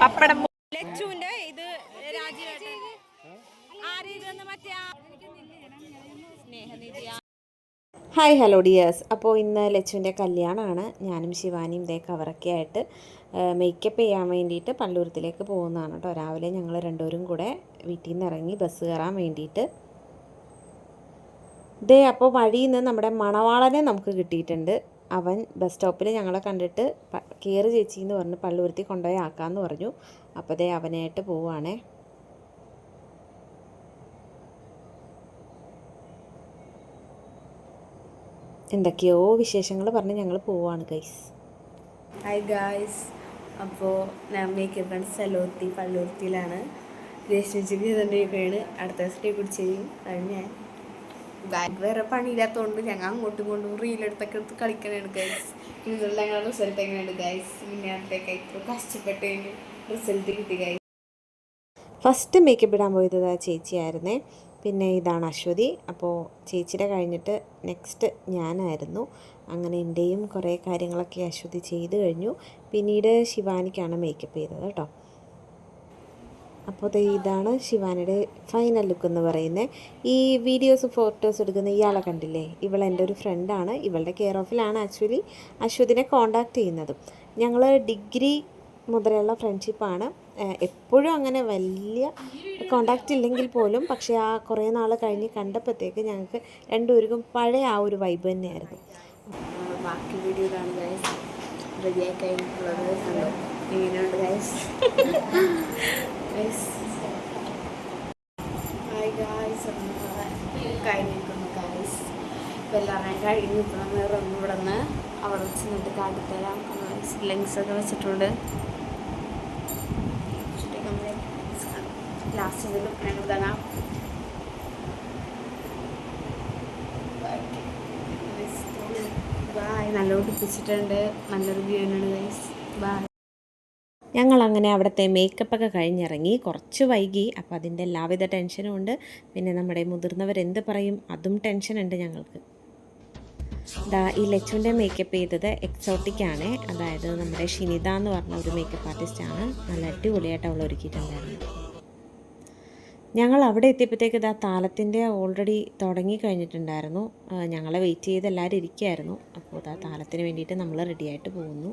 പപ്പടം ഇത് സ്നേഹനിധിയാ Snehanidhi hi hello dears. അപ്പോൾ ഇന്ന് ലച്ചുവിന്റെ കല്യാണമാണ് ഞാനും ശിവാനിയും ഇതേ കവറൊക്കെ ആയിട്ട് മേക്കപ്പ് ചെയ്യാൻ വേണ്ടിയിട്ട് പള്ളൂരത്തിലേക്ക് പോകുന്നതാണ് കേട്ടോ. രാവിലെ ഞങ്ങൾ രണ്ടുപേരും കൂടെ വീട്ടിൽ നിന്ന് ഇറങ്ങി ബസ് കയറാൻ വേണ്ടിയിട്ട്. ഇതേ അപ്പോൾ വഴിയിൽ നിന്ന് നമ്മുടെ മണവാളനെ നമുക്ക് കിട്ടിയിട്ടുണ്ട്. അവൻ ബസ് സ്റ്റോപ്പിൽ ഞങ്ങളെ കണ്ടിട്ട് കയറി ചേച്ചി എന്ന് പറഞ്ഞ് പള്ളുരുത്തി കൊണ്ടുപോയി ആക്കാമെന്ന് പറഞ്ഞു. അപ്പോൾ ദേ അവനായിട്ട് പോവുകയാണേ എന്തൊക്കെയോ വിശേഷങ്ങൾ പറഞ്ഞ് ഞങ്ങൾ പോവാണ് ഗൈസ് ഹായ് ഗായ്സ് അപ്പോൾ ഞാൻ മേക്കപ്പ് ആൻഡ് സലോത്തി പള്ളുരുത്തിയിലാണ്. രശ്മിച്ചിക്ക് ചെയ്തുകൊണ്ടിരിക്കുകയാണ് അടുത്ത ദിവസം കുടിച്ചു കഴിഞ്ഞു കഴിഞ്ഞാൽ വേറെ പണിയില്ലാത്തതുകൊണ്ട് ഞങ്ങൾ അങ്ങോട്ടും ഇങ്ങോട്ടും റീലെടുത്തൊക്കെ എടുത്ത് കളിക്കണുണ്ട് ഗൈസ് ഇന്നുള്ള ഞങ്ങളുടെ റിസൾട്ട് എങ്ങനെയുണ്ട് ഗൈസ് മിന്നാട്ടേക്ക് ഇത്ര കഷ്ടപ്പെട്ടതിന് റിസൾട്ട് കിട്ടി ഗൈസ് ഫസ്റ്റ് മേക്കപ്പ് ഇടാൻ പോയത് ചേച്ചിയായിരുന്നേ. പിന്നെ ഇതാണ് അശ്വതി. അപ്പോൾ ചേച്ചിയുടെ കഴിഞ്ഞിട്ട് നെക്സ്റ്റ് ഞാനായിരുന്നു. അങ്ങനെ എന്റെയും കുറേ കാര്യങ്ങളൊക്കെ അശ്വതി ചെയ്ത് കഴിഞ്ഞു. പിന്നീട് ശിവാനിക്കാണ് മേക്കപ്പ് ചെയ്തത് കേട്ടോ. അപ്പോൾ ദേ ഇതാണ് ശിവാനിയുടെ ഫൈനൽ ലുക്ക് എന്ന് പറയുന്നത്. ഈ വീഡിയോസ് ഫോട്ടോസ് എടുക്കുന്ന ഇയാളെ കണ്ടില്ലേ? ഇവൾ എന്റെ ഒരു ഫ്രണ്ടാണ് ഇവളുടെ കെയർ ഓഫിലാണ് ആക്ച്വലി അശ്വതിനെ കോണ്ടാക്ട് ചെയ്യുന്നത്. ഞങ്ങൾ ഡിഗ്രി മുതലുള്ള ഫ്രണ്ട്ഷിപ്പാണ് എപ്പോഴും അങ്ങനെ വലിയ കോണ്ടാക്റ്റ് ഇല്ലെങ്കിൽ പോലും പക്ഷേ ആ കുറേ നാൾ കഴിഞ്ഞ് കണ്ടപ്പോഴത്തേക്ക് ഞങ്ങൾക്ക് രണ്ടുപേർക്കും പഴയ ആ ഒരു വൈബ് തന്നെയായിരുന്നു. ബാക്കി വീഡിയോ കാണുന്നത് ഇങ്ങനെയുണ്ട് ഹായ് ഗായ്സ് കഴിഞ്ഞിരിക്കുന്നു ഗായ്സ് ഇപ്പം എല്ലാവരും കഴിഞ്ഞു. ഇപ്പം നമ്മൾ ഇറങ്ങും ഇവിടെ അവിടെ വെച്ച് നിന്നിട്ട് കാട്ടിത്തരാം ഒക്കെ വെച്ചിട്ടുണ്ട്. ലാസ്റ്റ് ഇതിലും ബായ് നല്ല ഒടിപ്പിച്ചിട്ടുണ്ട് നല്ലൊരു വ്യൂ ഗൈസ് ബായ് ഞങ്ങൾ അങ്ങനെ അവിടുത്തെ മേക്കപ്പൊക്കെ കഴിഞ്ഞിറങ്ങി കുറച്ച് വൈകി. അപ്പോൾ അതിന്റെ എല്ലാവിധ ടെൻഷനും ഉണ്ട്. പിന്നെ നമ്മുടെ മുതിർന്നവരെന്ത് പറയും? അതും ടെൻഷനുണ്ട് ഞങ്ങൾക്ക്. ദാ ഈ ലച്ചുവിന്റെ മേക്കപ്പ് ചെയ്തത് എക്സോട്ടിക് ആണ്. അതായത് നമ്മുടെ ഷിനിത എന്ന് പറഞ്ഞ ഒരു മേക്കപ്പ് ആർട്ടിസ്റ്റാണ് നല്ല അടിപൊളിയായിട്ട് അവൾ ഒരുക്കിയിട്ടുണ്ടായിരുന്നു. ഞങ്ങൾ അവിടെ എത്തിയപ്പോഴത്തേക്ക് ഇതാ താലത്തിന്റെ ഓൾറെഡി തുടങ്ങി കഴിഞ്ഞിട്ടുണ്ടായിരുന്നു. ഞങ്ങളെ വെയിറ്റ് ചെയ്ത് എല്ലാവരും ഇരിക്കുകയായിരുന്നു. അപ്പോൾ ഇതാ താലത്തിന് വേണ്ടിയിട്ട് നമ്മൾ റെഡിയായിട്ട് പോകുന്നു.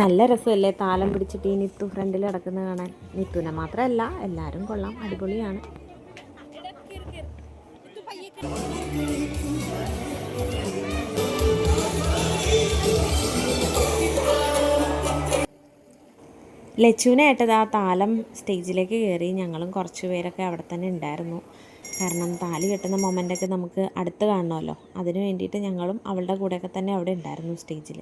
നല്ല രസമല്ലേ? താലം പിടിച്ചിട്ട് ഈ നിത്തു ഫ്രണ്ടിൽ കിടക്കുന്നത് കാണാൻ. നിത്തുവിനെ മാത്രമല്ല എല്ലാവരും കൊള്ളാം. അടിപൊളിയാണ്. ലച്ചുവിനായിട്ടത് ആ താലം സ്റ്റേജിലേക്ക് കയറി ഞങ്ങളും കുറച്ച് പേരൊക്കെ അവിടെ തന്നെ ഉണ്ടായിരുന്നു. കാരണം താലി കെട്ടുന്ന മൊമെന്റൊക്കെ നമുക്ക് അടുത്ത് കാണണമല്ലോ. അതിനു വേണ്ടിയിട്ട് ഞങ്ങളും അവളുടെ കൂടെയൊക്കെ തന്നെ അവിടെ ഉണ്ടായിരുന്നു സ്റ്റേജിൽ.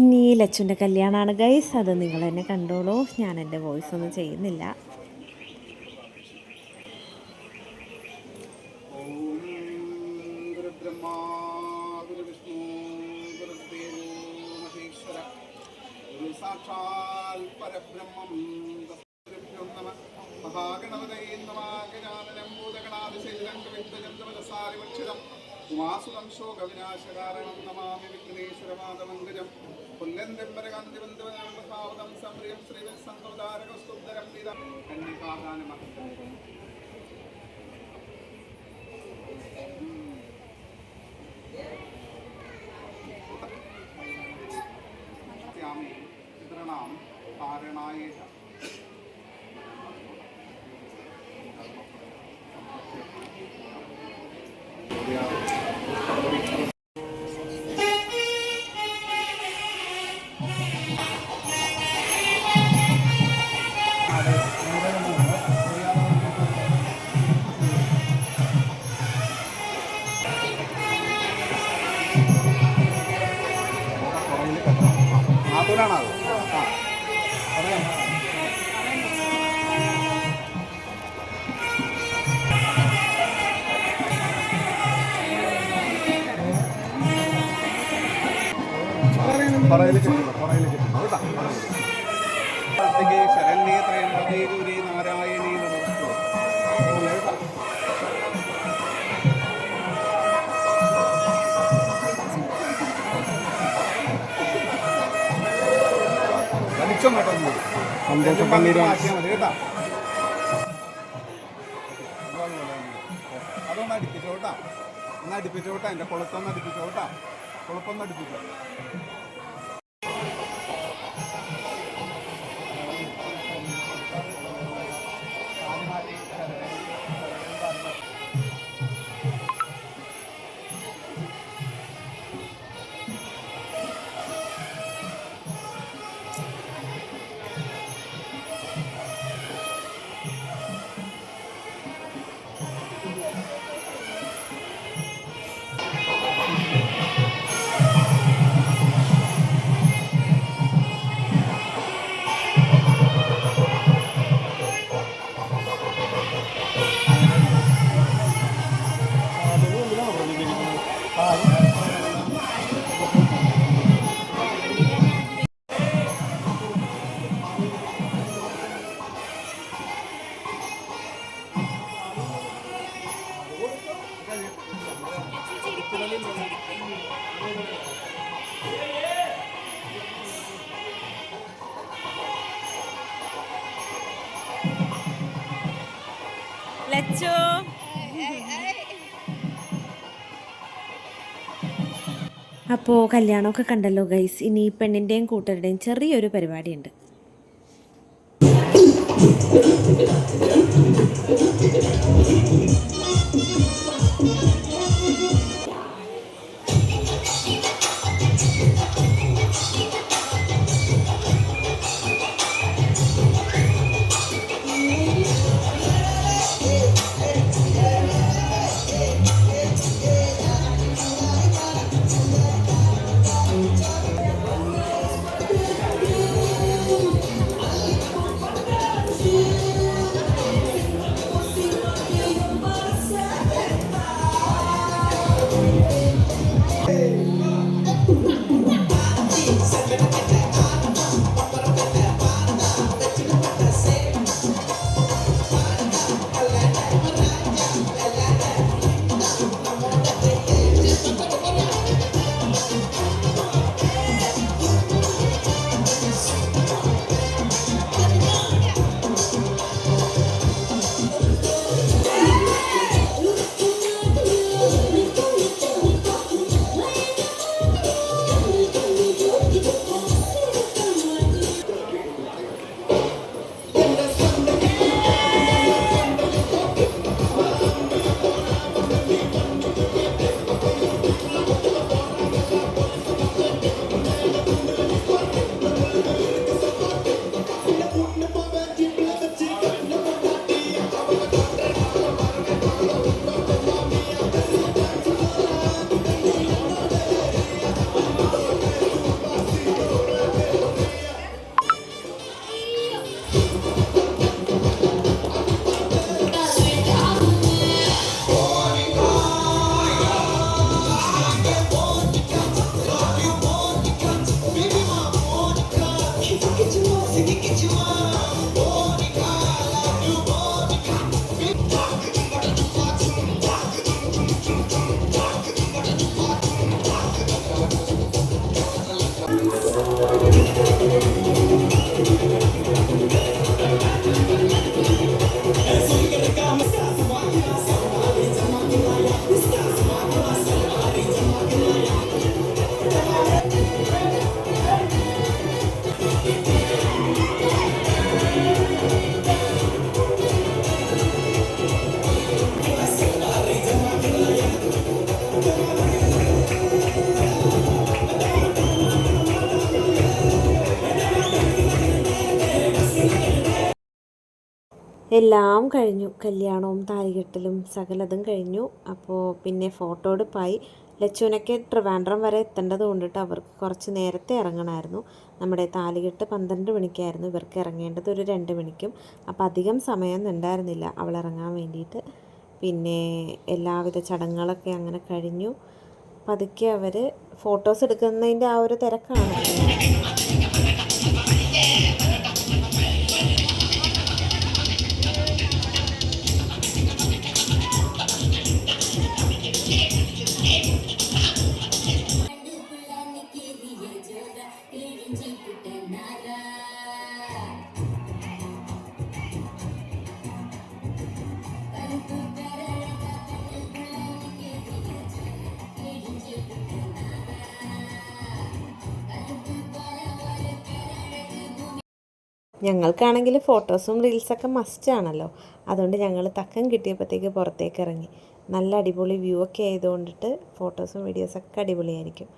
ഇനി ലച്ചുന്റെ കല്യാണമാണ് ഗൈസ് അത് നിങ്ങൾ തന്നെ കണ്ടോളൂ. ഞാൻ എന്റെ വോയിസ് ഒന്നും ചെയ്യുന്നില്ല. ശോകവിനാശകാരണം നമാമി വിഘ്നേശ്വരമാതമംഗജം. പുല്ലന്തംബരകാന്തിബന്ധവനാമഭാവതം സംപ്രിയം ശ്രീവൽ സന്തോദാരകസ്തുതരം നിത കന്യകാദാനമഹന്തം ാം പാരണായേഷ നൂലാണോ അത് പറയലേക്ക് പറയലേക്ക് ശരണ്യേ ത്രയംബകേ ഗൗരീ സന്തോഷം പന്നീര് അടുപ്പിച്ചോട്ടാ മതി കേട്ടോ. അതൊന്ന് അടുപ്പിച്ചോ കേട്ടോ. ഒന്ന് അടുപ്പിച്ചോ കേട്ടോ. എന്റെ കൊളുത്തൊന്ന് അടുപ്പിച്ചോ കേട്ടോ അടുപ്പിച്ചോ ലച്ചു അപ്പോൾ കല്യാണമൊക്കെ കണ്ടല്ലോ ഗൈസ് ഇനി പെണ്ണിന്റെയും കൂട്ടരുടെയും ചെറിയൊരു പരിപാടിയുണ്ട്. എല്ലാം കഴിഞ്ഞു. കല്യാണവും താലികെട്ടലും സകലതും കഴിഞ്ഞു. അപ്പോൾ പിന്നെ ഫോട്ടോ എടുപ്പായി. ലച്ചുവിനൊക്കെ ട്രിവാൻഡ്രം വരെ എത്തേണ്ടത് കൊണ്ടിട്ട് അവർക്ക് കുറച്ച് നേരത്തെ ഇറങ്ങണമായിരുന്നു നമ്മുടെ താലികെട്ട് പന്ത്രണ്ട് മണിക്കായിരുന്നു ഇവർക്ക് ഇറങ്ങേണ്ടത് ഒരു രണ്ട് മണിക്കും. അപ്പോൾ അധികം സമയമൊന്നും ഉണ്ടായിരുന്നില്ല അവൾ ഇറങ്ങാൻ വേണ്ടിയിട്ട്. പിന്നെ എല്ലാവിധ ചടങ്ങുകളൊക്കെ അങ്ങനെ കഴിഞ്ഞു. പതുക്കെ അവർ ഫോട്ടോസ് എടുക്കുന്നതിന്റെ ആ ഒരു തിരക്കാണ്. ഞങ്ങൾക്കാണെങ്കിൽ ഫോട്ടോസും റീൽസൊക്കെ മസ്റ്റ് ആണല്ലോ. അതുകൊണ്ട് ഞങ്ങൾ തക്കം കിട്ടിയപ്പോഴത്തേക്ക് പുറത്തേക്ക് ഇറങ്ങി നല്ല അടിപൊളി വ്യൂ ഒക്കെ ആയതുകൊണ്ടിട്ട് ഫോട്ടോസും വീഡിയോസൊക്കെ അടിപൊളിയായിരിക്കും.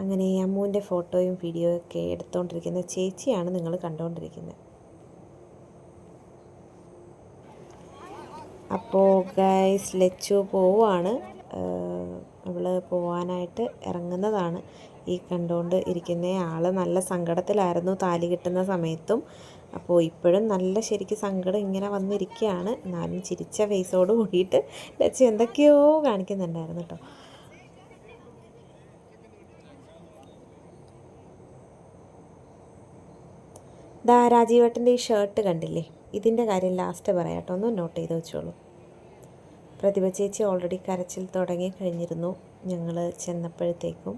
അങ്ങനെ അമ്മുവിന്റെ ഫോട്ടോയും വീഡിയോ ഒക്കെ എടുത്തുകൊണ്ടിരിക്കുന്ന ചേച്ചിയാണ് നിങ്ങൾ കണ്ടുകൊണ്ടിരിക്കുന്നത് അപ്പോൾ ഗൈസ് ലച്ചു പോവാണ്. അവൾ പോവാനായിട്ട് ഇറങ്ങുന്നതാണ്. ഈ കണ്ടുകൊണ്ട് ഇരിക്കുന്ന ആൾ നല്ല സങ്കടത്തിലായിരുന്നു താലി കിട്ടുന്ന സമയത്തും. അപ്പോൾ ഇപ്പോഴും നല്ല ശരിക്ക് സങ്കടം ഇങ്ങനെ വന്നിരിക്കുകയാണ് എന്നാലും ചിരിച്ച ഫേസോട് കൂടിയിട്ട് ലച്ചു എന്തൊക്കെയോ കാണിക്കുന്നുണ്ടായിരുന്നു കേട്ടോ ദാ രാജീവേട്ടന്റെ ഈ ഷർട്ട് കണ്ടില്ലേ? ഇതിന്റെ കാര്യം ലാസ്റ്റ് പറയാട്ടോ. ഒന്ന് നോട്ട് ചെയ്ത് വെച്ചോളൂ. പ്രതിഭ ചേച്ചി ഓൾറെഡി കരച്ചിൽ തുടങ്ങി കഴിഞ്ഞിരുന്നു. ഞങ്ങൾ ചെന്നപ്പോഴത്തേക്കും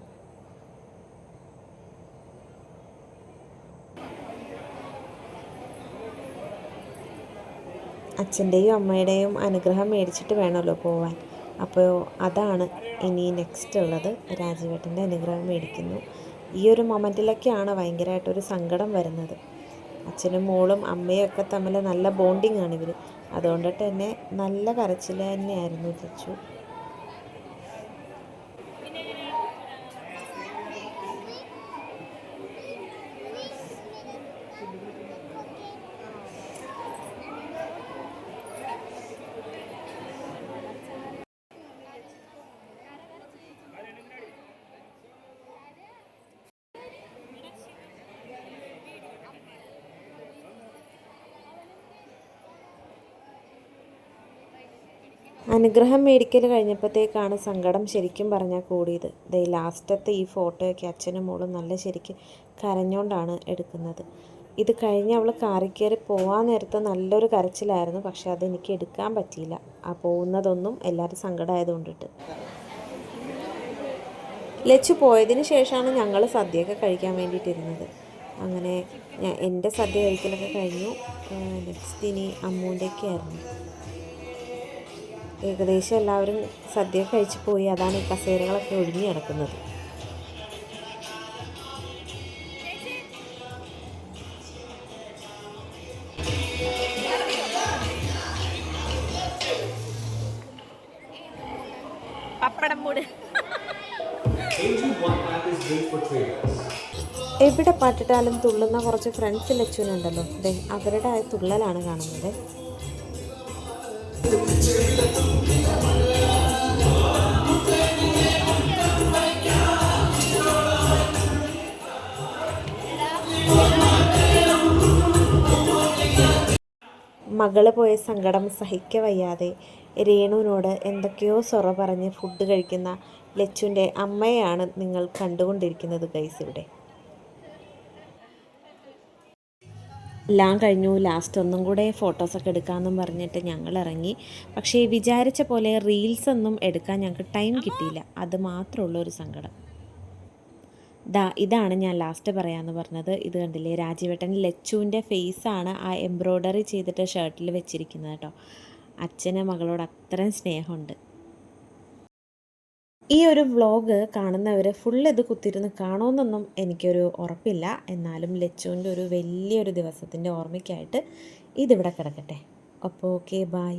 അച്ഛന്റെയും അമ്മയുടെയും അനുഗ്രഹം മേടിച്ചിട്ട് വേണമല്ലോ പോവാൻ. അപ്പോൾ അതാണ് ഇനി നെക്സ്റ്റ് ഉള്ളത്. രാജീവേട്ടന്റെ അനുഗ്രഹം മേടിക്കുന്നു. ഈ ഒരു മൊമെന്റിലൊക്കെയാണ് ഭയങ്കരമായിട്ടൊരു സങ്കടം വരുന്നത്. അച്ഛനും മോളും അമ്മയും ഒക്കെ തമ്മിൽ നല്ല ബോണ്ടിങ് ആണ് ഇവർ അതുകൊണ്ടിട്ട് തന്നെ നല്ല കരച്ചിൽ തന്നെയായിരുന്നു ലച്ചു അനുഗ്രഹം മേടിക്കൽ കഴിഞ്ഞപ്പോഴത്തേക്കാണ് സങ്കടം ശരിക്കും പറഞ്ഞാൽ കൂടിയത്. ദേ ലാസ്റ്റത്തെ ഈ ഫോട്ടോയൊക്കെ അച്ഛനും മോളും നല്ല ശരിക്ക് കരഞ്ഞുകൊണ്ടാണ് എടുക്കുന്നത്. ഇത് കഴിഞ്ഞ് അവൾ കാറി കയറി പോകാൻ നേരത്ത് നല്ലൊരു കരച്ചിലായിരുന്നു. പക്ഷെ അതെനിക്ക് എടുക്കാൻ പറ്റിയില്ല. ആ പോകുന്നതൊന്നും എല്ലാവരും സങ്കടമായതുകൊണ്ടിട്ട് ലച്ചു പോയതിന് ശേഷമാണ് ഞങ്ങൾ സദ്യയൊക്കെ കഴിക്കാൻ വേണ്ടിയിട്ടിരുന്നത്. അങ്ങനെ എന്റെ സദ്യ കഴിക്കലൊക്കെ കഴിഞ്ഞു. നെക്സ്റ്റ് ഇനി അമ്മൂന്റെയൊക്കെ ആയിരുന്നു ഏകദേശം എല്ലാവരും സദ്യ കഴിച്ച് പോയി. അതാണ് ഈ കസേരകളൊക്കെ ഒഴിഞ്ഞു കിടക്കുന്നത്. പപ്പടം മൂട് എവിടെ പാട്ടിട്ടാലും തുള്ളുന്ന കുറച്ച് ഫ്രണ്ട്സ് ലച്ചുനുണ്ടല്ലോ അതെ അവരുടെ തുള്ളലാണ് കാണുന്നത്. മകൾ പോയ സങ്കടം സഹിക്കവയ്യാതെ രേണുവിനോട് എന്തൊക്കെയോ സൊറ പറഞ്ഞ് ഫുഡ് കഴിക്കുന്ന ലച്ചുവിന്റെ അമ്മയാണ് നിങ്ങൾ കണ്ടുകൊണ്ടിരിക്കുന്നത് ഗൈസ് ഇവിടെ. എല്ലാം കഴിഞ്ഞു ലാസ്റ്റ് ഒന്നും കൂടെ ഫോട്ടോസൊക്കെ എടുക്കാമെന്നും പറഞ്ഞിട്ട് ഞങ്ങൾ ഇറങ്ങി. പക്ഷേ വിചാരിച്ച പോലെ റീൽസൊന്നും എടുക്കാൻ ഞങ്ങൾക്ക് ടൈം കിട്ടിയില്ല. അത് മാത്രമുള്ള ഒരു സങ്കടം. ദാ ഇതാണ് ഞാൻ ലാസ്റ്റ് പറയാമെന്ന് പറഞ്ഞത്. ഇത് കണ്ടില്ലേ? രാജീവേട്ടൻ ലച്ചുവിന്റെ ഫേസാണ് ആ എംബ്രോയ്ഡറി ചെയ്തിട്ട് ഷർട്ടിൽ വെച്ചിരിക്കുന്നത് കേട്ടോ. അച്ഛന് മകളോട് അത്രയും സ്നേഹമുണ്ട്. ഈ ഒരു വ്ളോഗ് കാണുന്നവർ ഫുൾ ഇത് കുത്തിരുന്ന് കാണുമെന്നൊന്നും എനിക്കൊരു ഉറപ്പില്ല. എന്നാലും ലച്ചുവിന്റെ ഒരു വലിയൊരു ദിവസത്തിന്റെ ഓർമ്മയ്ക്കായിട്ട് ഇതിവിടെ കിടക്കട്ടെ. അപ്പോൾ ഓക്കെ ബായ്